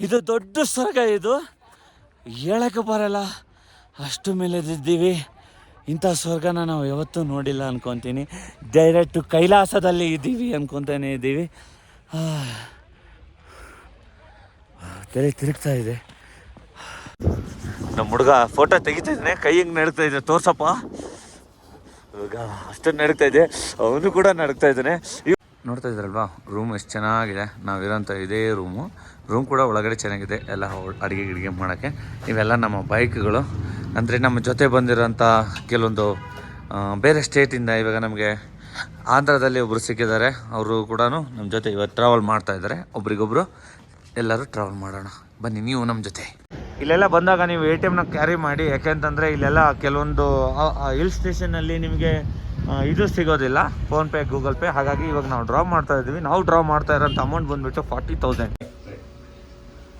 ಇದು ದೊಡ್ಡ ಸ್ವರ್ಗ ಇದು. ಹೇಳಕ್ಕೆ ಬರಲ್ಲ. ಅಷ್ಟು ಮೇಲೆದಿದ್ದೀವಿ. ಇಂಥ ಸ್ವರ್ಗನ ನಾವು ಯಾವತ್ತೂ ನೋಡಿಲ್ಲ ಅನ್ಕೊತೀನಿ. ಡೈರೆಕ್ಟು ಕೈಲಾಸದಲ್ಲಿ ಇದ್ದೀವಿ ಅನ್ಕೊತಾನೆ ಇದ್ದೀವಿ. ತಲೆ ತಿರುಗ್ತಾ ಇದೆ. ನಮ್ಮ ಹುಡುಗ ಫೋಟೋ ತೆಗಿತಾ ಇದ್ದಾನೆ. ಕೈ ಹಿಂಗೆ ನಡೀತಾ ಇದೆ ತೋರ್ಸಪ್ಪ. ಇವಾಗ ಅಷ್ಟು ನಡಕ್ತಾ ಇದೆ. ಅವನು ಕೂಡ ನಡಕ್ತಾ ಇದ್ದಾನೆ. ನೋಡ್ತಾ ಇದ್ರಲ್ವಾ? ರೂಮ್ ಎಷ್ಟು ಚೆನ್ನಾಗಿದೆ. ನಾವಿರೋಂಥ ಇದೇ ರೂಮು ರೂಮ್ ಕೂಡ ಒಳಗಡೆ ಚೆನ್ನಾಗಿದೆ. ಎಲ್ಲ ಅಡುಗೆ ಗಿಡಿಗೆ ಮಾಡೋಕ್ಕೆ. ಇವೆಲ್ಲ ನಮ್ಮ ಬೈಕ್ಗಳು. ಅಂದರೆ ನಮ್ಮ ಜೊತೆ ಬಂದಿರೋಂಥ ಕೆಲವೊಂದು ಬೇರೆ ಸ್ಟೇಟಿಂದ ಇವಾಗ ನಮಗೆ ಆಂಧ್ರದಲ್ಲಿ ಒಬ್ಬರು ಸಿಕ್ಕಿದ್ದಾರೆ. ಅವರು ಕೂಡ ನಮ್ಮ ಜೊತೆ ಇವತ್ತು ಟ್ರಾವೆಲ್ ಮಾಡ್ತಾ ಇದ್ದಾರೆ. ಒಬ್ರಿಗೊಬ್ರು ಎಲ್ಲರೂ ಟ್ರಾವೆಲ್ ಮಾಡೋಣ. ಬನ್ನಿ, ನೀವು ನಮ್ಮ ಜೊತೆ. ಇಲ್ಲೆಲ್ಲ ಬಂದಾಗ ನೀವು ಎ ಟಿ ಎಮ್ನ ಕ್ಯಾರಿ ಮಾಡಿ. ಯಾಕೆಂತಂದರೆ ಇಲ್ಲೆಲ್ಲ ಕೆಲವೊಂದು ಹಿಲ್ ಸ್ಟೇಷನಲ್ಲಿ ನಿಮಗೆ ಇದು ಸಿಗೋದಿಲ್ಲ. ಫೋನ್ಪೇ ಗೂಗಲ್ ಪೇ ಹಾಗಾಗಿ ಇವಾಗ ನಾವು ಡ್ರಾ ಮಾಡ್ತಾ ಇದ್ದೀವಿ. ನಾವು ಡ್ರಾ ಮಾಡ್ತಾ ಇರೋಂಥ ಅಮೌಂಟ್ ಬಂದ್ಬಿಟ್ಟು forty thousand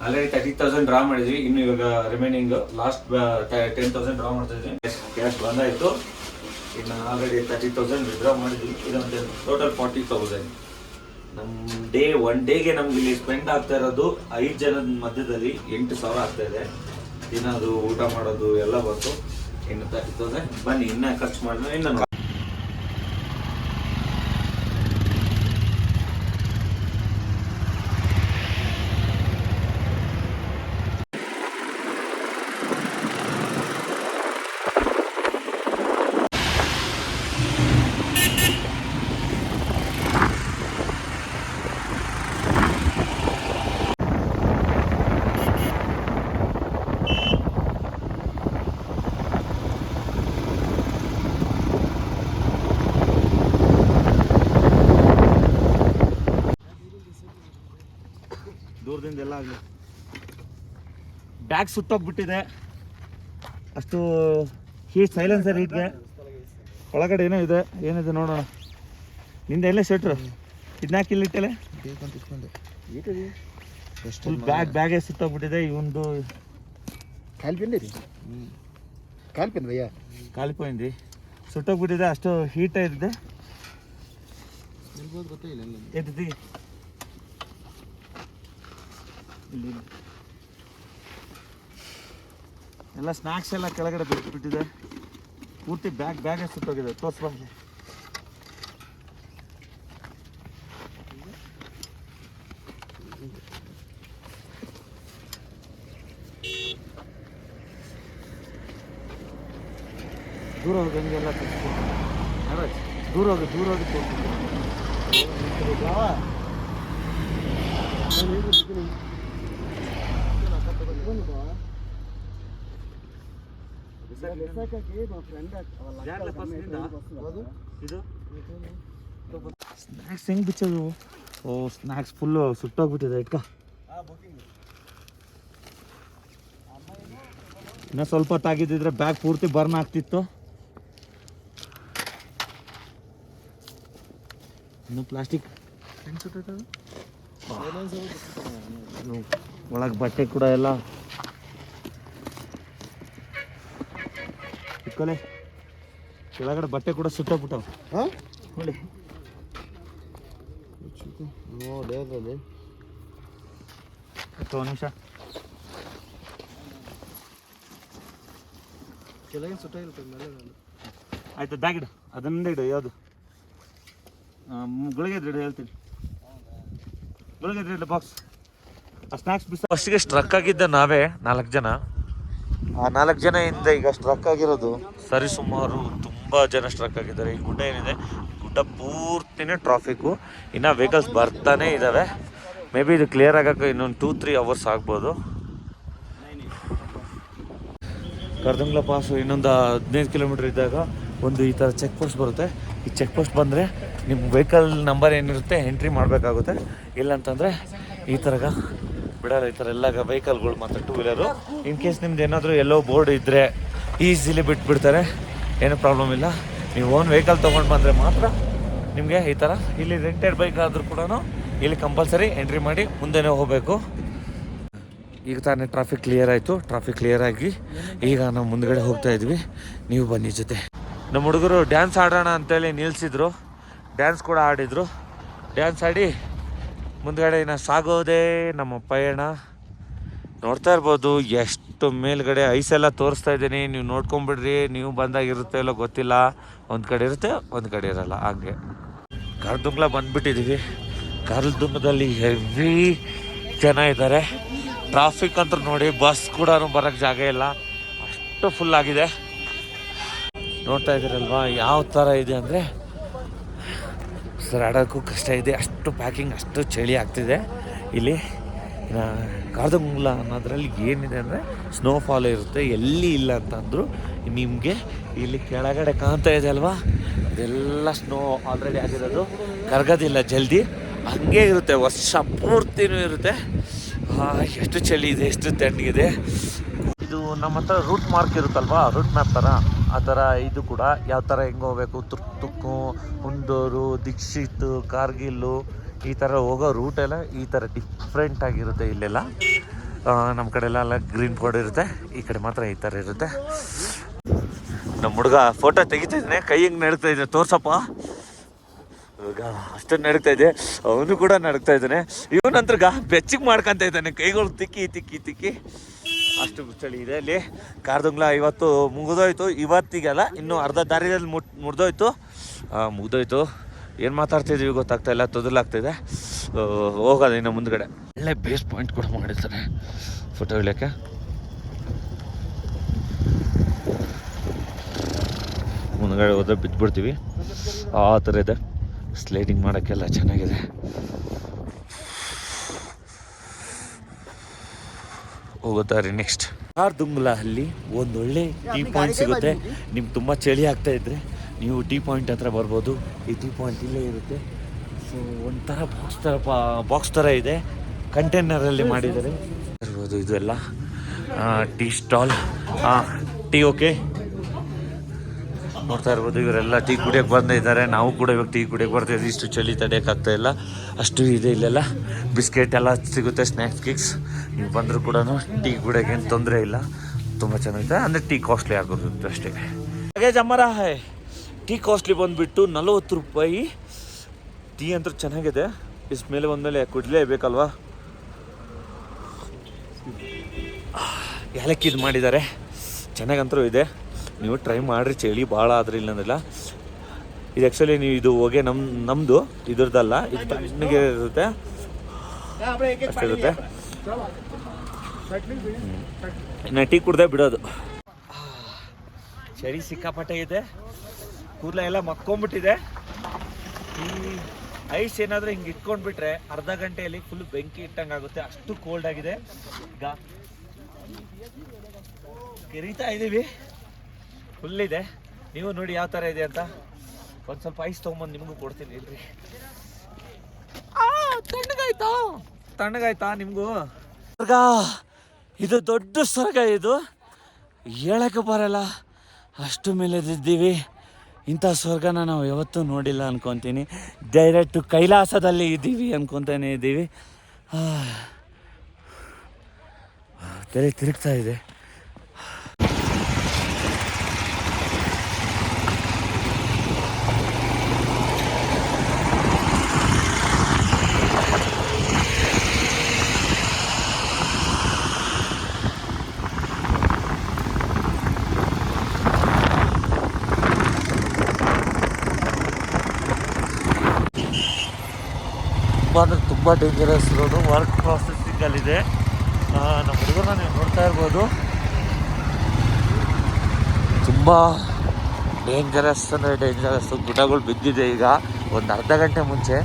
already thirty thousand draw ಮಾಡಿದ್ವಿ. ಇನ್ನು ಇವಾಗ remaining last ten thousand draw ಮಾಡ್ತಾ ಇದ್ದೀನಿ. ಕ್ಯಾಶ್ ಬಂದಾಯಿತು. ಇನ್ನು ಆಲ್ರೆಡಿ ತರ್ಟಿ ತೌಸಂಡ್ ವಿಡ್ರಾ ಮಾಡಿದ್ವಿ. ಇದೊಂದು ಟೋಟಲ್ ಫಾರ್ಟಿ ತೌಸಂಡ್ ನಮ್ಮ ಡೇ ಒನ್ ಡೇಗೆ ನಮ್ಗೆ ಇಲ್ಲಿ ಸ್ಪೆಂಡ್ ಆಗ್ತಾ ಇರೋದು ಐದು ಜನದ ಮಧ್ಯದಲ್ಲಿ ಎಂಟು ಸಾವಿರ ಆಗ್ತಾ ಇದೆ. ಅದು ಊಟ ಮಾಡೋದು ಎಲ್ಲ ಬಂತು. ಇನ್ನು ತರ್ಟಿ ತೌಸಂಡ್ ಬನ್ನಿ, ಇನ್ನೂ ಖರ್ಚು ಮಾಡಿದ್ರೆ ಇನ್ನು ಆಗಿರೋದ್ರಿಂದ ಎಲ್ಲ ಆಗಲಿ. ಬ್ಯಾಗ್ ಸುಟ್ಟೋಗ್ಬಿಟ್ಟಿದೆ ಅಷ್ಟು ಹೀಟ್ ಸೈಲೆನ್ಸರ್ ಹೀಟ್ಗೆ ಒಳಗಡೆ ಏನೋ ಇದೆ ಏನಿದೆ ನೋಡೋಣ. ನಿಂದ ಎಲ್ಲೇ ಸೆಟ್ರು ಇದನ್ನಾಕಿ ಇಲ್ಲಿ ಇಟ್ಟಲೆ? ಫುಲ್ ಬ್ಯಾಗ್ ಬ್ಯಾಗೇ ಸುಟ್ಟೋಗ್ಬಿಟ್ಟಿದೆ ಇವೊಂದು. ಕಾಲ್ಪಿಂದ ಕಾಲ್ಪಿನ್ ಕಾಲ್ಪಿಂದ ಭಯ್ಯ. ಸುಟ್ಟೋಗ್ಬಿಟ್ಟಿದೆ ಅಷ್ಟು ಹೀಟ್ ಇದೆ ಎದ್ದಿ ಎಲ್ಲ ಸ್ನ್ಯಾಕ್ಸ್ ಎಲ್ಲ ಕೆಳಗಡೆ ಬಿಟ್ಬಿಟ್ಟಿದೆ ಪೂರ್ತಿ ಬ್ಯಾಗ್ ಬ್ಯಾಗೇ ಸುಟ್ಟೋಗಿದೆ. ತೋರಿಸ್ಬಾರ್ದು ದೂರ ಹೋಗಿ ಹಂಗೆಲ್ಲ ಎಲ್ಲ ದೂರ ಹೋಗಿ ದೂರ ಹೋಗಿ ತೋರಿಸ್ತೀನಿ ಇದು ಸ್ನ್ಯಾಕ್ಸ್ ಹೆಂಗ್ ಬಿಚ್ಚೋದು? ಓ ಸ್ನ್ಯಾಕ್ಸ್ ಫುಲ್ಲು ಸುಟ್ಟೋಗ್ಬಿಟ್ಟಿದೆ ಇಟ್ಕ. ಇನ್ನ ಸ್ವಲ್ಪ ಹೊತ್ತಾಗಿದ್ದಿದ್ರೆ ಬ್ಯಾಗ್ ಪೂರ್ತಿ ಬರ್ನ್ ಆಗ್ತಿತ್ತು. ಇನ್ನು ಪ್ಲಾಸ್ಟಿಕ್ ಒಳಗೆ ಬಟ್ಟೆ ಕೂಡ ಎಲ್ಲ ಇಟ್ಕೊಲೆ ಕೆಳಗಡೆ ಬಟ್ಟೆ ಕೂಡ ಸುಟ್ಟೋಗ್ಬಿಟ್ಟವು ಹಾಂ? ನೋಡಿ ಹತ್ತು ಒಂದು ನಿಮಿಷ. ಕೆಳಗಿನ ಸುಟ್ಟ ಇರುತ್ತೆ ಆಯ್ತು ಬ್ಯಾಗಿಡು ಅದನ್ನೇ ಇಡು ಯಾವುದು? ಗುಳಿಗೆ ಇಡು ಹೇಳ್ತೀನಿ. ಗುಳಿಗೆ ಇಡು ಬಾಕ್ಸ್ ಆ ಸ್ನ್ಯಾಕ್ಸ್ ಬಿಸ ಫಸ್ಟಿಗೆ ಸ್ಟ್ರಕ್ ಆಗಿದ್ದ ನಾವೇ ನಾಲ್ಕು ಜನ. ಆ ನಾಲ್ಕು ಜನ ಇಂದ ಈಗ ಸ್ಟ್ರಕ್ ಆಗಿರೋದು. ಸರಿ, ಸುಮಾರು ತುಂಬ ಜನ ಸ್ಟ್ರಕ್ ಆಗಿದ್ದಾರೆ. ಈ ಗುಡ್ಡ ಏನಿದೆ? ಗುಡ್ಡ ಪೂರ್ತಿನೇ ಟ್ರಾಫಿಕ್ಕು ಇನ್ನು ವೆಹಿಕಲ್ಸ್ ಬರ್ತಾನೆ ಇದ್ದಾವೆ ಮೇ ಬಿ ಇದು ಕ್ಲಿಯರ್ ಆಗಕ್ಕೆ ಇನ್ನೊಂದು ಟೂ ತ್ರೀ ಅವರ್ಸ್ ಆಗ್ಬೋದು. ಕರ್ದಂಗ್ಲ ಪಾಸು ಇನ್ನೊಂದು ಹದಿನೈದು ಕಿಲೋಮೀಟ್ರ್ ಇದ್ದಾಗ ಒಂದು ಈ ಥರ ಚೆಕ್ ಪೋಸ್ಟ್ ಬರುತ್ತೆ. ಈ ಚೆಕ್ ಪೋಸ್ಟ್ ಬಂದರೆ ನಿಮ್ಮ ವೆಹಿಕಲ್ ನಂಬರ್ ಏನಿರುತ್ತೆ ಎಂಟ್ರಿ ಮಾಡಬೇಕಾಗುತ್ತೆ. ಇಲ್ಲಂತಂದರೆ ಈ ಥರಗ ಬಿಡಲ್ಲ, ಈ ಥರ ಎಲ್ಲ ವೆಹಿಕಲ್ಗಳು ಮಾತ್ರ ಟೂ ವೀಲರು ಇನ್ ಕೇಸ್ ನಿಮ್ದು ಏನಾದರೂ ಎಲ್ಲೋ ಬೋರ್ಡ್ ಇದ್ದರೆ ಈಸಿಲಿ ಬಿಟ್ಬಿಡ್ತಾರೆ. ಏನೂ ಪ್ರಾಬ್ಲಮ್ ಇಲ್ಲ. ನೀವು ಓನ್ ವೆಹಿಕಲ್ ತೊಗೊಂಡು ಬಂದರೆ ಮಾತ್ರ ನಿಮಗೆ ಈ ಥರ ಇಲ್ಲಿ ರೆಂಟೆಡ್ ಬೈಕ್ ಆದರೂ ಕೂಡ ಇಲ್ಲಿ ಕಂಪಲ್ಸರಿ ಎಂಟ್ರಿ ಮಾಡಿ ಮುಂದೆನೇ ಹೋಗಬೇಕು. ಈಗ ತಾನೇ ಟ್ರಾಫಿಕ್ ಕ್ಲಿಯರ್ ಆಯಿತು. ಟ್ರಾಫಿಕ್ ಕ್ಲಿಯರ್ ಆಗಿ ಈಗ ನಾವು ಮುಂದ್ಗಡೆ ಹೋಗ್ತಾ ಇದ್ವಿ. ನೀವು ಬನ್ನಿ ಜೊತೆ. ನಮ್ಮ ಹುಡುಗರು ಡ್ಯಾನ್ಸ್ ಆಡೋಣ ಅಂತೇಳಿ ನಿಲ್ಲಿಸಿದ್ರು ಡ್ಯಾನ್ಸ್ ಕೂಡ ಆಡಿದರು. ಡ್ಯಾನ್ಸ್ ಆಡಿ ಮುಂದ್ಗಡೆ ಇನ್ನು ಸಾಗೋದೇ ನಮ್ಮ ಪಯಣ ನೋಡ್ತಾ ಇರ್ಬೋದು, ಎಷ್ಟು ಮೇಲ್ಗಡೆ ಐಸೆಲ್ಲ ತೋರಿಸ್ತಾ ಇದ್ದೀನಿ. ನೀವು ನೋಡ್ಕೊಂಬಿಡ್ರಿ, ನೀವು ಬಂದಾಗಿರುತ್ತೆ ಇಲ್ಲೋ ಗೊತ್ತಿಲ್ಲ. ಒಂದು ಕಡೆ ಇರುತ್ತೆ, ಒಂದು ಕಡೆ ಇರಲ್ಲ, ಹಂಗೆ. ಕಾರ್ದುಂಗ್ಲ ಬಂದ್ಬಿಟ್ಟಿದ್ದೀವಿ ಕಾರ್ದುಂಗದಲ್ಲಿ ಹೆವಿ ಜನ ಇದ್ದಾರೆ ಟ್ರಾಫಿಕ್ ಅಂತ ನೋಡಿ ಬಸ್ ಕೂಡ ಬರೋಕ್ಕೆ ಜಾಗ ಇಲ್ಲ. ಅಷ್ಟು ಫುಲ್ ಆಗಿದೆ. ನೋಡ್ತಾ ಇದ್ದೀರಲ್ವಾ, ಯಾವ ಥರ ಇದೆ ಅಂದರೆ ಆಡೋಕ್ಕೂ ಕಷ್ಟ ಇದೆ. ಅಷ್ಟು ಪ್ಯಾಕಿಂಗ್ ಅಷ್ಟು ಚಳಿ ಆಗ್ತಿದೆ. ಇಲ್ಲಿ ಕಾರ್ದಮಂಗ್ಲ ಅನ್ನೋದ್ರಲ್ಲಿ ಏನಿದೆ ಅಂದರೆ ಸ್ನೋಫಾಲ್ ಇರುತ್ತೆ. ಎಲ್ಲಿ ಇಲ್ಲ ಅಂತಂದ್ರು ನಿಮಗೆ ಇಲ್ಲಿ ಕೆಳಗಡೆ ಕಾಣ್ತಾ ಇದೆ ಅಲ್ವಾ? ಇದೆಲ್ಲ ಸ್ನೋ ಆಲ್ರೆಡಿ ಆಗಿರೋದು. ಕರಗೋದಿಲ್ಲ ಜಲ್ದಿ. ಹಂಗೆ ಇರುತ್ತೆ. ವರ್ಷ ಪೂರ್ತಿನೂ ಇರುತ್ತೆ. ಎಷ್ಟು ಚಳಿ ಇದೆ, ಎಷ್ಟು ತಣ್ಣಗಿದೆ. ಇದು ನಮ್ಮ ಹತ್ರ ರೂಟ್ ಮಾರ್ಕ್ ಇರುತ್ತಲ್ವಾ? ರೂಟ್ ಮ್ಯಾಪ್ ಥರ ಆ ಥರ ಇದು ಕೂಡ ಯಾವ ಥರ ಹೆಂಗೆ ಹೋಗ್ಬೇಕು? ತುರ್ತು ಹುಂದೂರು ದೀಕ್ಷಿತ್, ಕಾರ್ಗಿಲ್ಲು ಈ ಥರ ಹೋಗೋ ರೂಟೆಲ್ಲ ಈ ಥರ ಡಿಫ್ರೆಂಟಾಗಿರುತ್ತೆ ಇಲ್ಲೆಲ್ಲ. ನಮ್ಮ ಕಡೆ ಎಲ್ಲ ಗ್ರೀನ್ ಕೋಡ್ ಇರುತ್ತೆ. ಈ ಕಡೆ ಮಾತ್ರ ಈ ಥರ ಇರುತ್ತೆ. ನಮ್ಮ ಹುಡುಗ ಫೋಟೋ ತೆಗಿತಾ ಇದ್ದಾನೆ. ಕೈ ಹಿಂಗೆ ನಡೀತಾ ಇದೆ ತೋರ್ಸಪ್ಪ. ಇವಾಗ ಅಷ್ಟೊಂದು ನಡೀತಾ ಇದೆ. ಅವನು ಕೂಡ ನಡಕ್ತಾ ಇದ್ದಾನೆ. ಇವನಂತ್ರ ಗಾ ಬೆಚ್ಚಿಗೆ ಮಾಡ್ಕೊತ ಇದ್ದಾನೆ. ಕೈಗಳು ತಿಕ್ಕಿ ತಿಕ್ಕಿ ತಿಕ್ಕಿ. ಅಷ್ಟು ಚಳಿ ಇದೆ. ಅಲ್ಲಿ ಕಾರ್ದುಂಗ್ಲ ಇವತ್ತು ಮುಗಿದೋಯ್ತು. ಇವತ್ತಿಗೆಲ್ಲ ಇನ್ನು ಅರ್ಧ ದಾರಿಯಲ್ಲಿ ಮುಟ್ ಮುರಿದೋಯ್ತು ಮುಗಿದೋಯ್ತು. ಏನು ಮಾತಾಡ್ತಿದ್ದೀವಿ ಗೊತ್ತಾಗ್ತಾ ಇಲ್ಲ. ತೊದಲಾಗ್ತಿದೆ. ಹೋಗೋದು ಇನ್ನು ಮುಂದ್ಗಡೆ. ಒಳ್ಳೆ ಬೇಸ್ ಪಾಯಿಂಟ್ ಕೂಡ ಮಾಡಿರ್ತಾರೆ ಫೋಟೋ ಇಳಿಯೋಕ್ಕೆ ಮುಂದ್ಗಡೆ ಹೋದ್ರೆ ಬಿದ್ದುಬಿಡ್ತೀವಿ ಆ ಥರ ಇದೆ. ಸ್ಲೈಡಿಂಗ್ ಮಾಡೋಕ್ಕೆಲ್ಲ ಚೆನ್ನಾಗಿದೆ. ಹೋಗುತ್ತಾರೆ ನೆಕ್ಸ್ಟ್ ಕಾರ್ದುಂಗ್ಲ ಅಲ್ಲಿ ಒಂದೊಳ್ಳೆ ಟೀ ಪಾಯಿಂಟ್ ಸಿಗುತ್ತೆ. ನಿಮ್ಗೆ ತುಂಬ ಚಳಿ ಆಗ್ತಾ ಇದ್ರೆ ನೀವು ಟೀ ಪಾಯಿಂಟ್ ಹತ್ರ ಬರ್ಬೋದು. ಈ ಟೀ ಪಾಯಿಂಟ್ ಇಲ್ಲೇ ಇರುತ್ತೆ. ಸೊ ಒಂಥರ ಬಾಕ್ಸ್ ಥರ ಬಾಕ್ಸ್ ಥರ ಇದೆ. ಕಂಟೈನರಲ್ಲಿ ಮಾಡಿದ್ದಾರೆ. ಇರ್ಬೋದು ಇದೆಲ್ಲ. ಟೀ ಸ್ಟಾಲ್ ಟೀ ಓಕೆ ನೋಡ್ತಾ ಇರ್ಬೋದು, ಇವರೆಲ್ಲ ಟೀ ಕುಡಿಯೋಕೆ ಬಂದಿದ್ದಾರೆ ನಾವು ಕೂಡ ಇವಾಗ ಟೀ ಕುಡಿಯೋಕೆ ಬರ್ತಿದ್ವಿ ಇಷ್ಟು ಚಳಿ ತಡೆಯೋಕ್ಕಾಗ್ತಾ ಇಲ್ಲ. ಅಷ್ಟು ಇದೆ ಇಲ್ಲೆಲ್ಲ. ಬಿಸ್ಕೆಟ್ ಎಲ್ಲ ಸಿಗುತ್ತೆ ಸ್ನ್ಯಾಕ್ಸ್ ಕಿಕ್ಸ್ ನೀವು ಬಂದರೂ ಕೂಡ ಟೀ ಕುಡಿಯೋಕೆ ಏನು ತೊಂದರೆ ಇಲ್ಲ. ತುಂಬ ಚೆನ್ನಾಗಿದೆ. ಅಂದರೆ ಟೀ ಕಾಸ್ಟ್ಲಿ ಆಗೋದು ಅಷ್ಟೇ. ಹಾಗೆ ಜಮ್ಮರ ಹಾಯ್ ಟೀ ಕಾಸ್ಟ್ಲಿ ಬಂದುಬಿಟ್ಟು ನಲವತ್ತು ರೂಪಾಯಿ. ಟೀ ಅಂತೂ ಚೆನ್ನಾಗಿದೆ. ಇಸ್ ಮೇಲೆ ಬಂದಮೇಲೆ ಕುಡಿಲೇಬೇಕಲ್ವಾ ಏಲಕ್ಕಿ ಇದು ಮಾಡಿದ್ದಾರೆ. ಚೆನ್ನಾಗಂತೂ ಇದೆ. ನೀವು ಟ್ರೈ ಮಾಡಿರಿ, ಚಳಿ ಭಾಳ ಆದ್ರೆ ಅಂದ್ರಲ್ಲ ಇದು ಆ್ಯಕ್ಚುಲಿ ನೀವು ಇದು ಹೊಗೆ ನಮ್ಮ ನಮ್ಮದು ಇದ್ರದ್ದಲ್ಲ, ಇದು ತಣ್ಣಗೆ ಇರುತ್ತೆ. ಅಷ್ಟಿರುತ್ತೆ ಇನ್ನು ಟೀ ಕುಡ್ದೆ ಬಿಡೋದು. ಚಳಿ ಸಿಕ್ಕಾಪಟ್ಟೆ ಇದೆ. ಕೂದಲ ಎಲ್ಲ ಮಕ್ಕೊಂಬಿಟ್ಟಿದೆ. ಈ ಐಸ್ ಏನಾದರೂ ಹಿಂಗೆ ಇಟ್ಕೊಂಡ್ಬಿಟ್ರೆ ಅರ್ಧ ಗಂಟೆಯಲ್ಲಿ ಫುಲ್ ಬೆಂಕಿ ಇಟ್ಟಂಗೆ ಆಗುತ್ತೆ ಅಷ್ಟು ಕೋಲ್ಡ್ ಆಗಿದೆ. ಈಗ ಕೆರಿತಾ ಇದ್ದೀವಿ ಫುಲ್ ಇದೆ. ನೀವು ನೋಡಿ ಯಾವ ಥರ ಇದೆ ಅಂತ. ಒಂದು ಸ್ವಲ್ಪ ಐಸ್ ತೊಗೊಂಬಂದು ನಿಮಗೂ ಕೊಡ್ತೀನಿ ಇಲ್ರಿ. ಆ, ತಣ್ಣಗಾಯ್ತಾ? ತಣ್ಣಗಾಯ್ತಾ ನಿಮಗೂ? ಸ್ವರ್ಗ ಇದು ದೊಡ್ಡ ಸ್ವರ್ಗ ಇದು. ಹೇಳಕ್ಕೆ ಬರಲ್ಲ. ಅಷ್ಟು ಮೇಲೆದಿದ್ದೀವಿ. ಇಂಥ ಸ್ವರ್ಗನ ನಾವು ಯಾವತ್ತೂ ನೋಡಿಲ್ಲ ಅನ್ಕೊತೀನಿ. ಡೈರೆಕ್ಟು ಕೈಲಾಸದಲ್ಲಿ ಇದ್ದೀವಿ ಅನ್ಕೊತಾನೆ ಇದ್ದೀವಿ. ತಲೆ ತಿರುಗ್ತಾ ಇದೆ. ತುಂಬ ಡೇಂಜರಸ್ ರೋಡು ವರ್ಕ್ ಪ್ರಾಸೆಸಿಂಗಲ್ಲಿದೆ ನಮ್ಮ ಹುಡುಗರನ್ನ ನೀವು ನೋಡ್ತಾ ಇರ್ಬೋದು. ತುಂಬ ಡೇಂಜರಸ್ ಅಂದರೆ ಡೇಂಜರಸ್ ಗುಡ್ಡಗಳು ಬಿದ್ದಿದೆ ಈಗ. ಒಂದು ಅರ್ಧ ಗಂಟೆ ಮುಂಚೆ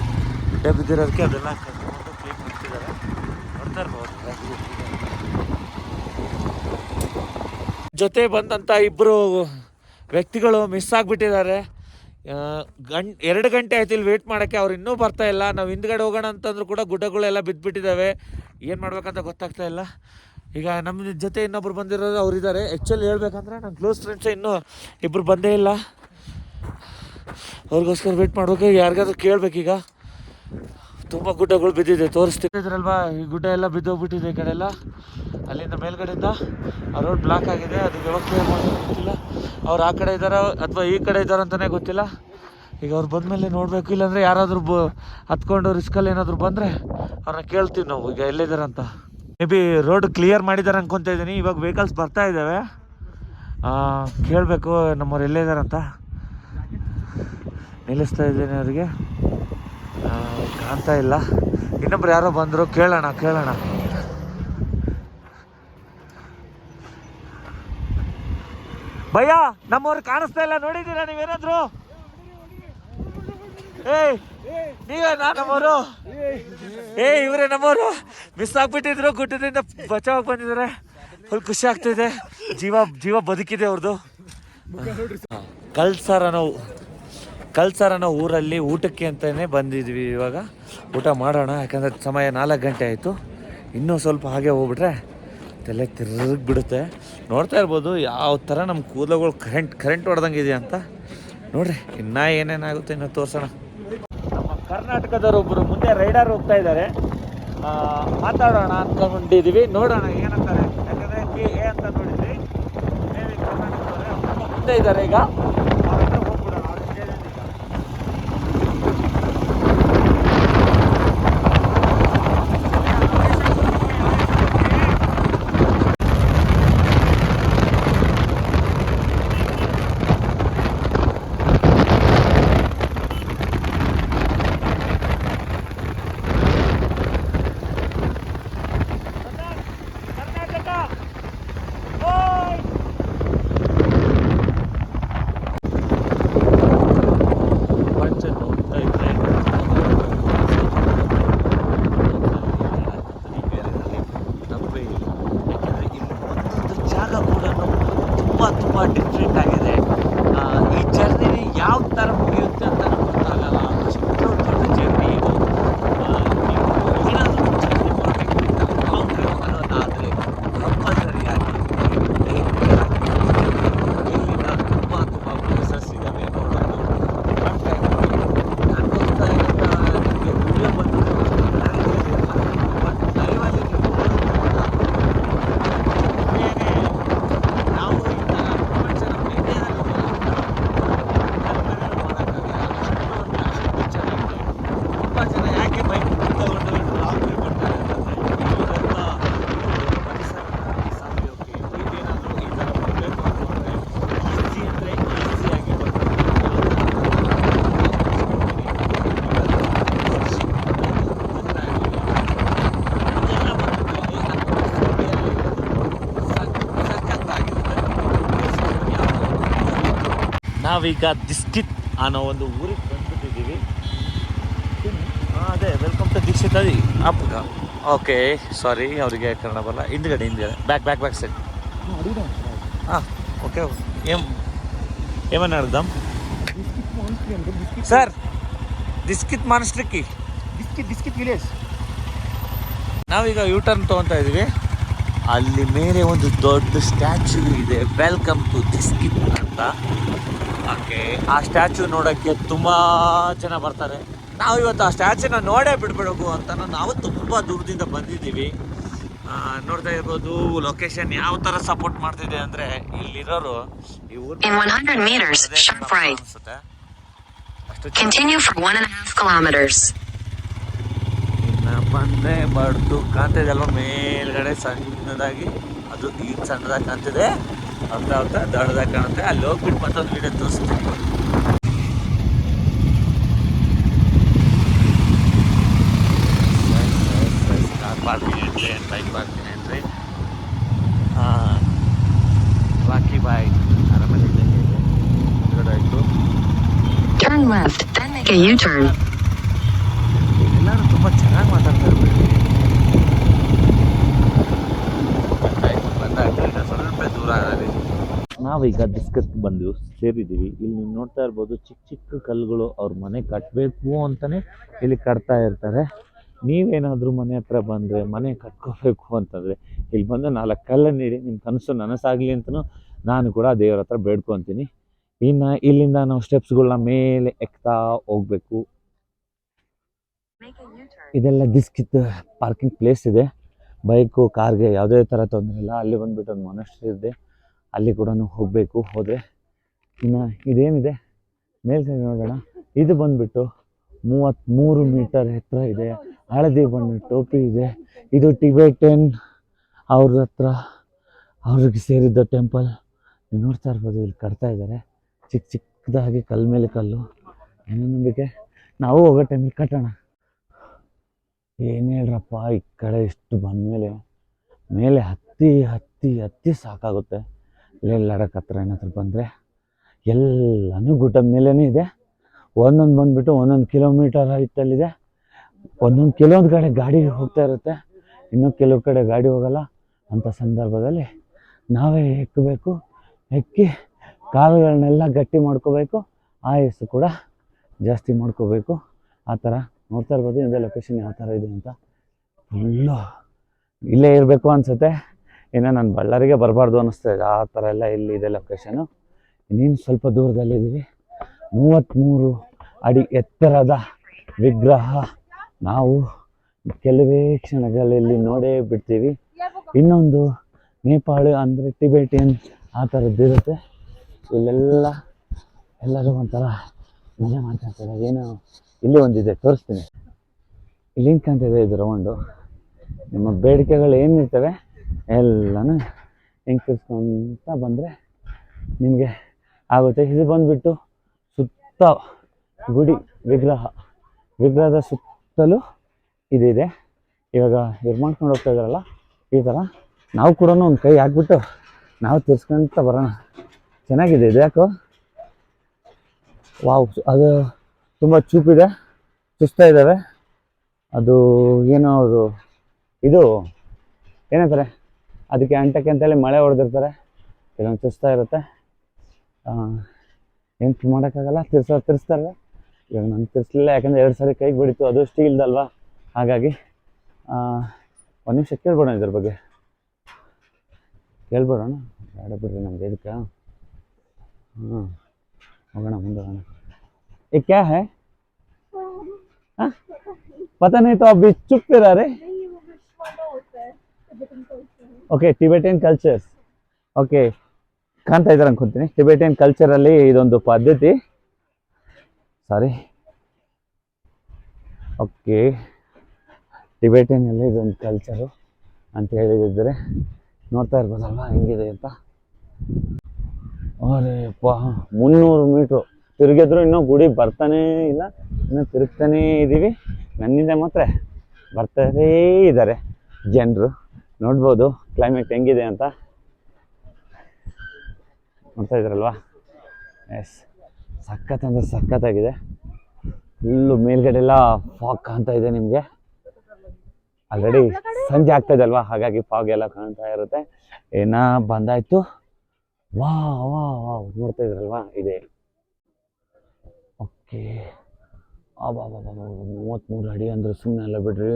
ಗುಡ್ಡ ಬಿದ್ದಿರೋದಕ್ಕೆ ಅದೆಲ್ಲ ಕಟ್ಕೊಂಡು ಕ್ಲೀನ್ ಮಾಡ್ತಿದ್ದಾರೆ. ನೋಡ್ತಾ ಇರ್ಬೋದು. ಜೊತೆ ಬಂದಂಥ ಇಬ್ಬರು ವ್ಯಕ್ತಿಗಳು ಮಿಸ್ ಆಗಿಬಿಟ್ಟಿದ್ದಾರೆ. ಗಂಟ್ ಎರಡು ಗಂಟೆ ಆಯ್ತು ಇಲ್ಲಿ ವೇಟ್ ಮಾಡೋಕ್ಕೆ, ಅವ್ರು ಇನ್ನೂ ಬರ್ತಾ ಇಲ್ಲ. ನಾವು ಹಿಂದ್ಗಡೆ ಹೋಗೋಣ ಅಂತಂದ್ರು ಕೂಡ ಗುಡ್ಡಗಳೆಲ್ಲ ಬಿದ್ದುಬಿಟ್ಟಿದ್ದಾವೆ ಏನು ಮಾಡ್ಬೇಕಂತ ಗೊತ್ತಾಗ್ತಾ ಇಲ್ಲ. ಈಗ ನಮ್ಮ ಜೊತೆ ಇನ್ನೊಬ್ರು ಬಂದಿರೋರು ಅವ್ರು ಇದ್ದಾರೆ ಆ್ಯಕ್ಚುಲಿ ಹೇಳ್ಬೇಕಂದ್ರೆ ನನ್ನ ಕ್ಲೋಸ್ ಫ್ರೆಂಡ್ಸೇ ಇನ್ನೂ ಇಬ್ಬರು ಬಂದೇ ಇಲ್ಲ. ಅವ್ರಿಗೋಸ್ಕರ ವೇಟ್ ಮಾಡ್ಬೇಕು. ಯಾರಿಗಾದ್ರೂ ಕೇಳಬೇಕೀಗ. ತುಂಬ ಗುಡ್ಡಗಳು ಬಿದ್ದಿದೆ ತೋರಿಸ್ತಿದ್ರಲ್ವಾ ಈ ಗುಡ್ಡ ಎಲ್ಲ ಬಿದ್ದೋಗ್ಬಿಟ್ಟಿದೆ ಈ ಕಡೆ ಎಲ್ಲ ಅಲ್ಲಿಂದ ಮೇಲ್ಗಡೆಯಿಂದ ಆ ರೋಡ್ ಬ್ಲಾಕ್ ಆಗಿದೆ ಅದು ವ್ಯವಸ್ಥೆ ಕ್ಲಿಯರ್ ಮಾಡೋದು ಗೊತ್ತಿಲ್ಲ. ಅವ್ರು ಆ ಕಡೆ ಇದಾರ ಅಥವಾ ಈ ಕಡೆ ಇದಾರ ಅಂತಲೇ ಗೊತ್ತಿಲ್ಲ. ಈಗ ಅವ್ರು ಬಂದಮೇಲೆ ನೋಡಬೇಕು, ಇಲ್ಲಾಂದರೆ ಯಾರಾದರೂ ಬ ಹತ್ಕೊಂಡು ರಿಸ್ಕಲ್ಲಿ ಏನಾದರೂ ಬಂದರೆ ಅವ್ರನ್ನ ಕೇಳ್ತೀವಿ ನಾವು, ಈಗ ಎಲ್ಲಿದ್ದಾರೆ ಅಂತ. ಮೇ ಬಿ ರೋಡ್ ಕ್ಲಿಯರ್ ಮಾಡಿದ್ದಾರೆ ಅನ್ಕೊತಾ ಇದ್ದೀನಿ, ಇವಾಗ ವೆಹಿಕಲ್ಸ್ ಬರ್ತಾ ಇದ್ದಾವೆ. ಕೇಳಬೇಕು ನಮ್ಮವ್ರು ಎಲ್ಲೇ ಇದ್ದಾರಂತ ನಿಲ್ಲಿಸ್ತಾ ಇದ್ದೀನಿ ಅವರಿಗೆ. ಕಾಣ್ತಾ ಇಲ್ಲ. ಇನ್ನೊಬ್ರು ಯಾರೋ ಬಂದರು, ಕೇಳೋಣ ಕೇಳೋಣ. ಭಯ್ಯ, ನಮ್ಮವ್ರು ಕಾಣಿಸ್ತಾ ಇಲ್ಲ, ನೋಡಿದ್ದೀರಾ ನೀವೇನಾದ್ರು? ಏಯ್, ನೀವೇ ನಾ ನಮ್ಮವರು? ಏಯ್, ಇವರೇ ನಮ್ಮವರು. ಮಿಸ್ ಆಗ್ಬಿಟ್ಟಿದ್ರು, ಗುಡ್ಡದಿಂದ ಬಚಾವಾಗಿ ಬಂದಿದ್ದಾರೆ. ಫುಲ್ ಖುಷಿ ಆಗ್ತಿದೆ ಜೀವ ಜೀವ ಬದುಕಿದೆ ಅವ್ರದ್ದು ಕಳ್ಸಾರ ಅನ್ನೋ ಕಲ್ಸರ್ ಊರಲ್ಲಿ ಊಟಕ್ಕೆ ಅಂತಲೇ ಬಂದಿದ್ವಿ ಇವಾಗ. ಊಟ ಮಾಡೋಣ, ಯಾಕಂದರೆ ಸಮಯ ನಾಲ್ಕು ಗಂಟೆ ಆಯಿತು. ಇನ್ನೂ ಸ್ವಲ್ಪ ಹಾಗೆ ಹೋಗ್ಬಿಟ್ರೆ ತಲೆ ತಿರುಗಿಬಿಡುತ್ತೆ ನೋಡ್ತಾ ಇರ್ಬೋದು, ಯಾವ ಥರ ನಮ್ಮ ಕೂದಲುಗಳು ಕರೆಂಟ್ ಕರೆಂಟ್ ಹೊಡೆದಂಗೆ ಇದೆ ಅಂತ. ನೋಡ್ರಿ, ಇನ್ನೂ ಏನೇನಾಗುತ್ತೆ ಇನ್ನೂ ತೋರಿಸೋಣ. ನಮ್ಮ ಕರ್ನಾಟಕದವರೊಬ್ಬರು ಮುಂದೆ ರೈಡರ್ ಹೋಗ್ತಾ ಇದ್ದಾರೆ. ಮಾತಾಡೋಣ ಅಂದ್ಕೊಂಡಿದ್ದೀವಿ ನೋಡೋಣ ಏನಂತಾರೆ. ಯಾಕಂದರೆ ಕೆ ಅಂತ ನೋಡಿದ್ವಿ. ಮುಂದೆ ಇದ್ದಾರೆ ಈಗ. ನಾವೀಗ ದಿಸ್ಕಿತ್ ಅನ್ನೋ ಒಂದು ಊರಿಗೆ ಬಂದ್ಬಿಟ್ಟಿದ್ದೀವಿ. ಅದೇ ವೆಲ್ಕಮ್ ಟು ದೀಕ್ಷಿತ್ ಅದಿ ಅಪ್ಪಗ. ಓಕೆ ಸಾರಿ ಅವರಿಗೆ ಕನ್ನಡ ಬರಲ್ಲ. ಹಿಂದ್ಗಡೆ ಹಿಂದ್ಗಡೆ. ಬ್ಯಾಕ್ ಬ್ಯಾಕ್ ಬ್ಯಾಕ್ ಸೈಡ್ ಹಾಂ ಓಕೆ ಏಮ್ ಏಮನ್ನ ಅರ್ಧಮ್ ಸರ್ ದಿಸ್ಕಿತ್ ಮಾನಸ್ಲಿಕ್ಕಿ ದಿಸ್ಕಿತ್ ದಿಸ್ಕಿತ್ ವಿಲೇಜ್ ನಾವೀಗ ಯೂ ಟರ್ನ್ ತೊಗೊತಾ ಇದ್ದೀವಿ. ಅಲ್ಲಿ ಮೇಲೆ ಒಂದು ದೊಡ್ಡ ಸ್ಟ್ಯಾಚ್ಯೂ ಇದೆ. ವೆಲ್ಕಮ್ ಟು ದಿಸ್ಕಿತ್ ಅಂತ. ಆ ಸ್ಟ್ಯಾಚು ನೋಡೋಕ್ಕೆ ತುಂಬ ಜನ ಬರ್ತಾರೆ. ನಾವು ಇವತ್ತು ಆ ಸ್ಟ್ಯಾಚುನ ನೋಡೇ ಬಿಡ್ಬಿಡಬೇಕು ಅಂತ ನಾವು ತುಂಬ ದೂರದಿಂದ ಬಂದಿದ್ದೀವಿ. ನೋಡ್ತಾ ಇರ್ಬೋದು ಲೊಕೇಶನ್ ಯಾವ ಥರ ಸಪೋರ್ಟ್ ಮಾಡ್ತಿದೆ ಅಂದರೆ ಇಲ್ಲಿರೋರು ಈ ಊರ್ In 100 meters, ಅದೇ sharp ನಮ್ಮ right. ಅನ್ಸುತ್ತೆ. ಬಂದೆ ಬಡ್ದು ಕಾಣ್ತಿದೆ ಅಲ್ವಾ ಮೇಲ್ಗಡೆ ಸಣ್ಣದಾಗಿ? ಅದು ಈಗ ಸಣ್ಣದಾಗಿ ಕಾಣ್ತಿದೆ. ಹೋಗ್ತಾ ಹೋಗ್ತಾ ದೊಡ್ಡದಾಗಿ ಕಾಣುತ್ತೆ. ಅಲ್ಲಿ ಹೋಗ್ಬಿಟ್ಟು ಮತ್ತೊಂದು ವಿಡಿಯೋ ತೋರಿಸ್ತೀನಿ. Car parking entry and bike parking entry ಹಾಂ ರಾಕಿ ಬಾಯ್ ಅರಮನೆ ಇದ್ದಂಗೆ ಇದೆ ಮುಂದ್ಗಡೆ ಆಯಿತು Turn left, then make a U-turn. ಎಲ್ಲರೂ ತುಂಬ ಚೆನ್ನಾಗಿ ಮಾತಾಡ್ತಾರೆ ಬಂದಾಯ್ತು ಬಂದಾಯ್ತು ಸ್ವಲ್ಪ ದೂರ ಆಗಿದೆ. ನಾವೀಗ ಡಿಸ್ಕಸ್ ಬಂದು ಸೇರಿದ್ದೀವಿ. ಇಲ್ಲಿ ನೀವು ನೋಡ್ತಾ ಇರ್ಬೋದು ಚಿಕ್ಕ ಚಿಕ್ಕ ಕಲ್ಲುಗಳು ಅವ್ರ ಮನೆ ಕಟ್ಟಬೇಕು ಅಂತಲೇ ಇಲ್ಲಿ ಕಟ್ತಾ ಇರ್ತಾರೆ. ನೀವೇನಾದರೂ ಮನೆ ಹತ್ರ ಬಂದರೆ ಮನೆ ಕಟ್ಕೋಬೇಕು ಅಂತಂದರೆ ಇಲ್ಲಿ ಬಂದು ನಾಲ್ಕು ಕಲ್ಲು ನೀಡಿ ನಿಮ್ಮ ಕನಸು ನನಸಾಗಲಿ ಅಂತಲೂ ನಾನು ಕೂಡ ದೇವ್ರ ಹತ್ರ ಬೇಡ್ಕೊತೀನಿ. ಇನ್ನು ಇಲ್ಲಿಂದ ನಾವು ಸ್ಟೆಪ್ಸ್ಗಳನ್ನ ಮೇಲೆ ಎಕ್ತಾ ಹೋಗ್ಬೇಕು. ಇದೆಲ್ಲ ದಿಸ್ಕಿತ್ ಪಾರ್ಕಿಂಗ್ ಪ್ಲೇಸ್ ಇದೆ. ಬೈಕು, ಕಾರ್ಗೆ ಯಾವುದೇ ಥರ ತೊಂದರೆ ಇಲ್ಲ. ಅಲ್ಲಿ ಬಂದುಬಿಟ್ಟು ಒಂದು ಮೊನಸ್ಟ್ರಿ ಇದೆ ಅಲ್ಲಿ ಕೂಡ ಹೋಗಬೇಕು ಹೋದರೆ ಇನ್ನು ಇದೇನಿದೆ? ಮೇಲ್ಸೈಡ್ ನೋಡೋಣ. ಇದು ಬಂದುಬಿಟ್ಟು ಮೂವತ್ತ್ಮೂರು ಮೀಟರ್ ಎತ್ತರ ಇದೆ. ಹಳದಿ ಬಣ್ಣ ಟೋಪಿ ಇದೆ. ಇದು ಟಿಬೆಟನ್ ಅವ್ರ ಹತ್ರ. ಅವ್ರಿಗೆ ಸೇರಿದ್ದ ಟೆಂಪಲ್. ನೀವು ನೋಡ್ತಾ ಇರ್ಬೋದು, ಇಲ್ಲಿ ಕಟ್ತಾ ಇದ್ದಾರೆ. ಚಿಕ್ಕ ಚಿಕ್ಕದಾಗಿ ಕಲ್ಲು ಮೇಲೆ ಕಲ್ಲು. ಏನೋ ನಂಬಿಕೆ. ನಾವು ಹೋಗೋ ಟೈಮಿಗೆ ಕಟ್ಟೋಣ. ಏನು ಹೇಳ್ರಪ್ಪ, ಈ ಕಡೆ ಇಷ್ಟು ಬಂದಮೇಲೆ ಮೇಲೆ ಹತ್ತಿ ಹತ್ತಿ ಹತ್ತಿ ಸಾಕಾಗುತ್ತೆ. ಲೇ ಲಡಕ್ ಹತ್ರ ಏನಾದರೂ ಬಂದರೆ ಎಲ್ಲನೂ ಗುಡ್ಡದ ಮೇಲೇ ಇದೆ. ಒಂದೊಂದು ಬಂದುಬಿಟ್ಟು ಒಂದೊಂದು ಕಿಲೋಮೀಟರ್ ಹೈಟಲ್ಲಿದೆ ಒಂದೊಂದು ಕೆಲವೊಂದು ಕಡೆ ಗಾಡಿ ಹೋಗ್ತಾ ಇರುತ್ತೆ. ಇನ್ನೂ ಕೆಲವು ಕಡೆ ಗಾಡಿ ಹೋಗಲ್ಲ ಅಂಥ ಸಂದರ್ಭದಲ್ಲಿ ನಾವೇ ಎಕ್ಕಬೇಕು ಎಕ್ಕಿ ಕಾಲುಗಳನ್ನೆಲ್ಲ ಗಟ್ಟಿ ಮಾಡ್ಕೋಬೇಕು. ಆಯಸ್ಸು ಕೂಡ ಜಾಸ್ತಿ ಮಾಡ್ಕೋಬೇಕು. ಆ ಥರ ನೋಡ್ತಾ ಇರ್ಬೋದು ಇದೇ ಲೊಕೇಶನ್ ಯಾವ ಥರ ಇದೆ ಅಂತ. ಫುಲ್ಲು ಇಲ್ಲೇ ಇರಬೇಕು ಅನಿಸುತ್ತೆ. ಇನ್ನು ನಾನು ಬಳ್ಳಾರಿಗೆ ಬರಬಾರ್ದು ಅನ್ನಿಸ್ತಾ ಇದೆ. ಆ ಥರ ಎಲ್ಲ ಇಲ್ಲಿ ಇದೆ ಲೊಕೇಶನು ಇನ್ನೇನು ಸ್ವಲ್ಪ ದೂರದಲ್ಲಿದ್ದೀವಿ ಮೂವತ್ತ್ಮೂರು ಅಡಿ ಎತ್ತರದ ವಿಗ್ರಹ ನಾವು ಕೆಲವೇ ಕ್ಷಣಗಳಲ್ಲಿ ನೋಡೇ ಬಿಡ್ತೀವಿ. ಇನ್ನೊಂದು ನೇಪಾಳ ಅಂದರೆ ಟಿಬೇಟಿಯನ್ ಆ ಥರದ್ದು ಇರುತ್ತೆ. ಇಲ್ಲೆಲ್ಲ ಎಲ್ಲರೂ ಒಂಥರ ಮಜಾ ಮಾಡ್ತಾ ಇರ್ತಾರೆ. ಏನೋ ಇಲ್ಲಿ ಒಂದಿದೆ, ತೋರಿಸ್ತೀನಿ. ಇಲ್ಲಿ ಕಾಣ್ತಿದೆ ಇದು ರೌಂಡು. ನಿಮ್ಮ ಬೇಡಿಕೆಗಳು ಏನಿರ್ತವೆ ಎಲ್ಲನೂ ಹಿಂಗೆ ಬಂದರೆ ನಿಮಗೆ ಆಗುತ್ತೆ. ಇದು ಬಂದುಬಿಟ್ಟು ಸುತ್ತ ಗುಡಿ, ವಿಗ್ರಹ. ವಿಗ್ರಹದ ಸುತ್ತಲೂ ಇದಿದೆ. ಇವಾಗ ಇವ್ರು ಮಾಡ್ಕೊಂಡು ಹೋಗ್ತಾ ಇದ್ದಾರಲ್ಲ ಈ ಥರ ನಾವು ಕೂಡ ಒಂದು ಕೈ ಹಾಕ್ಬಿಟ್ಟು ನಾವು ತಿರ್ಸ್ಕೊಂತ ಬರೋಣ. ಚೆನ್ನಾಗಿದೆ, ಇದು ಯಾಕೋ? ವಾವ್, ಅದು ತುಂಬ ಚೂಪಿದೆ ಚುಸ್ತಾ ಇದ್ದಾವೆ ಅದು ಏನೋ ಅದು, ಇದು, ಏನಂತಾರೆ? ಅದಕ್ಕೆ ಅಂಟಕ್ಕೆ ಅಂತೇಳಿ ಮಳೆ ಹೊಡೆದಿರ್ತಾರೆ. ಕೆಲವೊಂದು ಚುಸ್ತಾ ಇರುತ್ತೆ. ಏನು ಮಾಡೋಕ್ಕಾಗಲ್ಲ, ತಿರ್ಸೋ, ತಿರ್ಸ್ತಾರೆ. ಇವಾಗ ನಾನು ತಿರ್ಸಲಿಲ್ಲ, ಯಾಕಂದರೆ ಎರಡು ಸಾರಿ ಕೈಗೆ ಬಿಡಿತು ಅದು ಸ್ಟೀಲ್ದಲ್ವಾ ಹಾಗಾಗಿ ಒಂದು ನಿಮಿಷ ಕೇಳ್ಬೋಣ ಇದ್ರ ಬಗ್ಗೆ. ಕೇಳ್ಬೋಣ ಬೇಡ ಬಿಡ್ರಿ ನಮ್ಗೆ, ಇದಕ್ಕೆ. ಹಾಂ ಹೋಗೋಣ, ಮುಂದೆ ಹೋಗೋಣ. ये क्या है हाँ? पता नहीं तो अभी चुप पे रह रहे ಓಕೆ ಟಿಬೆಟಿಯನ್ ಕಲ್ಚರ್ಸ್ ಓಕೆ ಕಾಣ್ತಾ ಇದ್ದಾರೆ ಅನ್ಕೊಂತೀನಿ ಟಿಬೆಟಿಯನ್ ಕಲ್ಚರಲ್ಲಿ ಇದೊಂದು ಪದ್ಧತಿ ಸಾರಿ ಓಕೆ ಟಿಬೆಟಿಯನಲ್ಲಿ ಇದೊಂದು ಕಲ್ಚರು ಅಂತ ಹೇಳಿದ್ರೆ ನೋಡ್ತಾ ಇರ್ಬೋದಲ್ವಾ ಹೆಂಗಿದೆ ಅಂತ ಅರೆ ಅಪ್ಪ ಮುನ್ನೂರು ಮೀಟ್ರು ತಿರುಗಿದ್ರು ಇನ್ನೂ ಗುಡಿ ಬರ್ತಾನೇ ಇಲ್ಲ, ಇನ್ನೂ ತಿರುಗ್ತಾನೇ ಇದ್ದೀವಿ ನನ್ನಿಂದ ಮಾತ್ರ ಬರ್ತಾರೇ ಇದ್ದಾರೆ ಜನರು. ನೋಡ್ಬೋದು ಕ್ಲೈಮೇಟ್ ಹೆಂಗಿದೆ ಅಂತ. ನೋಡ್ತಾ ಇದ್ರಲ್ವಾ? ಎಸ್ ಸಖತ್ ಅಂದರೆ ಸಖತ್ತಾಗಿದೆ. ಫುಲ್ಲು ಮೇಲ್ಗಡೆ ಎಲ್ಲ ಫಾಗ್ ಕಾಣ್ತಾ ಇದೆ ನಿಮಗೆ. ಆಲ್ರೆಡಿ ಸಂಜೆ ಆಗ್ತಾ ಇದೆ ಅಲ್ವಾ? ಹಾಗಾಗಿ ಫಾಗ್ ಎಲ್ಲ ಕಾಣ್ತಾ ಇರುತ್ತೆ. ಏನ ಬಂದಾಯ್ತು. ವಾ ವಾ ವಾ ನೋಡ್ತಾ ಇದ್ರಲ್ವಾ? ಇದೆ. ಓಕೆ ಅಬ್ಬಾ ಮೂವತ್ತ್ಮೂರು ಅಡಿ ಅಂದ್ರೆ ಸುಮ್ಮನೆ ಅಲ್ಲ ಬಿಡ್ರಿ.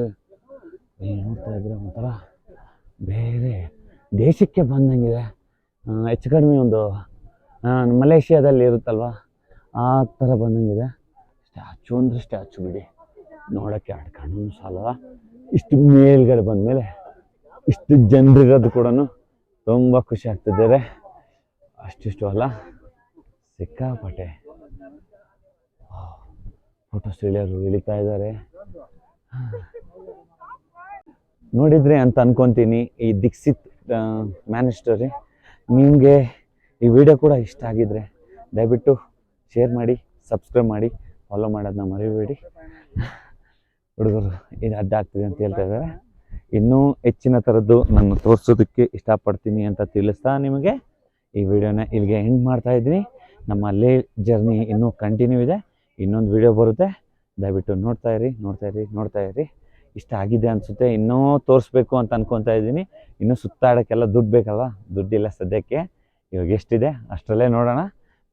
ನೀವು ನೋಡ್ತಾ ಇದ್ರೆ ಒಂಥರ? ಬೇರೆ ದೇಶಕ್ಕೆ ಬಂದಂಗಿದೆ. ಹೆಚ್ಚು ಕಡಿಮೆ ಒಂದು ಮಲೇಷ್ಯಾದಲ್ಲಿ ಇರುತ್ತಲ್ವ? ಆ ಥರ ಬಂದಂಗಿದೆ. ಸ್ಟ್ಯಾಚು ಅಂದರೆ ಸ್ಟ್ಯಾಚು ಬಿಡಿ. ನೋಡೋಕ್ಕೆ ಎರಡು ಕಣ್ಣು ಸಾಲಲ್ಲ. ಇಷ್ಟು ಮೇಲ್ಗಡೆ ಬಂದಮೇಲೆ ಇಷ್ಟು ಜನರಿರೋದು ಕೂಡ ತುಂಬ ಖುಷಿ ಆಗ್ತಿದ್ದಾರೆ. ಅಷ್ಟಿಷ್ಟು ಅಲ್ಲ. ಸಿಕ್ಕಾಪಟ್ಟೆ. ಫೋಟೋಸ್ ಸ್ಟುಡಿಯೋರು ಇಳಿತಾ ಇದ್ದಾರೆ. ನೋಡಿದ್ರೆ ಅಂತ ಅನ್ಕೊಂತೀನಿ ಈ ದೀಕ್ಷಿತ್ ಮ್ಯಾನಿಸ್ಟರಿ ನಿಮಗೆ ಈ ವಿಡಿಯೋ ಕೂಡ ಇಷ್ಟ ಆಗಿದ್ರೆ ದಯವಿಟ್ಟು ಶೇರ್ ಮಾಡಿ, ಸಬ್ಸ್ಕ್ರೈಬ್ ಮಾಡಿ ಫಾಲೋ ಮಾಡೋದನ್ನ ಮರಿಬೇಡಿ. ಹುಡುಗರು, ಇದು ಅಡ್ಡ ಆಗ್ತಿದೆ ಅಂತ ಹೇಳ್ತಾ ಇದ್ದಾರೆ. ಇನ್ನೂ ಹೆಚ್ಚಿನ ಥರದ್ದು ನಾನು ತೋರಿಸೋದಕ್ಕೆ ಇಷ್ಟಪಡ್ತೀನಿ ಅಂತ ತಿಳಿಸ್ತಾ ನಿಮಗೆ ಈ ವಿಡಿಯೋನ ಇಲ್ಲಿಗೆ ಎಂಡ್ ಮಾಡ್ತಾ ಇದ್ದೀನಿ. ನಮ್ಮ ಲೇ ಜರ್ನಿ ಇನ್ನೂ ಕಂಟಿನ್ಯೂ ಇದೆ. ಇನ್ನೊಂದು ವಿಡಿಯೋ ಬರುತ್ತೆ. ದಯವಿಟ್ಟು ನೋಡ್ತಾ ಇರಿ ನೋಡ್ತಾ ಇರಿ ನೋಡ್ತಾ ಇರಿ. ಇಷ್ಟ ಆಗಿದೆ ಅನಿಸುತ್ತೆ, ಇನ್ನೂ ತೋರಿಸ್ಬೇಕು ಅಂತ ಅನ್ಕೊತಾ ಇದ್ದೀನಿ. ಇನ್ನೂ ಸುತ್ತಾಡೋಕ್ಕೆಲ್ಲ ದುಡ್ಡು ಬೇಕಲ್ಲ, ದುಡ್ಡಿಲ್ಲ ಸದ್ಯಕ್ಕೆ. ಇವಾಗ ಎಷ್ಟಿದೆ, ಅಷ್ಟರಲ್ಲೇ ನೋಡೋಣ.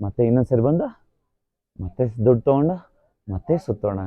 ಮತ್ತೆ ಇನ್ನೊಂದು ಸರಿ ಬಂದು ಮತ್ತೆ ದುಡ್ಡು ತೊಗೊಂಡು ಮತ್ತೆ ಸುತ್ತೋಣ.